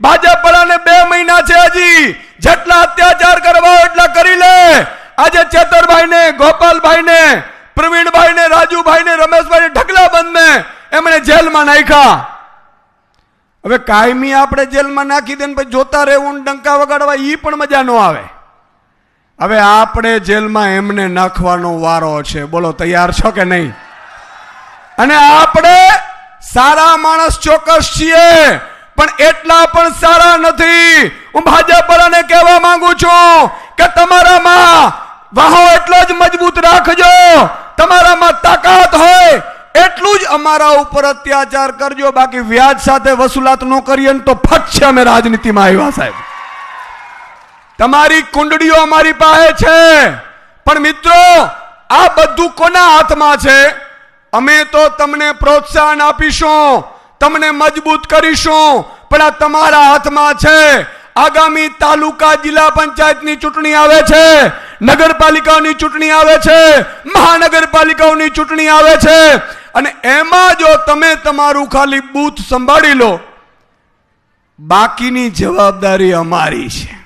ભાજપ વાળાને બે મહિના છે હજી. જેટલા અત્યાચાર કરવા એટલા કરી લે. આજે ચેતરભાઈ ને ગોપાલભાઈ ને પ્રવીણભાઈ ને રાજુભાઈ ને રમેશભાઈ ઢગલા બંધ એમણે જેલમાં નાખ્યા. હવે કાયમી આપણે જેલમાં નાખી દે ને પછી જોતા રહેવું ડંકા વગાડવા એ પણ મજા ન આવે. હવે આપણે જેલમાં એમને નાખવાનો વારો છે. બોલો, તૈયાર છો કે નહીં? અને આપણે સારા માણસ ચોક્કસ છીએ. પણ એટલા પણ સારા નથી. હું ભાજપવાળાને કહેવા માંગુ છું કે તમારામાં વાહો એટલો જ મજબૂત રાખજો. તમારામાં તાકાત હોય એટલું જ અમારા ઉપર અત્યાચાર કરજો. બાકી વ્યાજ સાથે વસૂલાત ન કરીએ તો ફટ છે અમે રાજનીતિમાં આવ્યા સાહેબ. તમારી કુંડળીઓ અમારી પાસે છે. પણ મિત્રો, આ બધું કોના હાથમાં છે? અમે તો તમને પ્રોત્સાહન આપીશું. તમને મજબૂત કરીશું. પણ આ તમારા હાથમાં છે. આગામી તાલુકા જિલ્લા પંચાયતની ચૂંટણી આવે છે. નગરપાલિકાઓની ચૂંટણી આવે છે. મહાનગરપાલિકાઓની ચૂંટણી આવે છે. અને એમાં જો તમે તમારું ખાલી બૂથ સંભાળી લો, બાકીની જવાબદારી અમારી છે.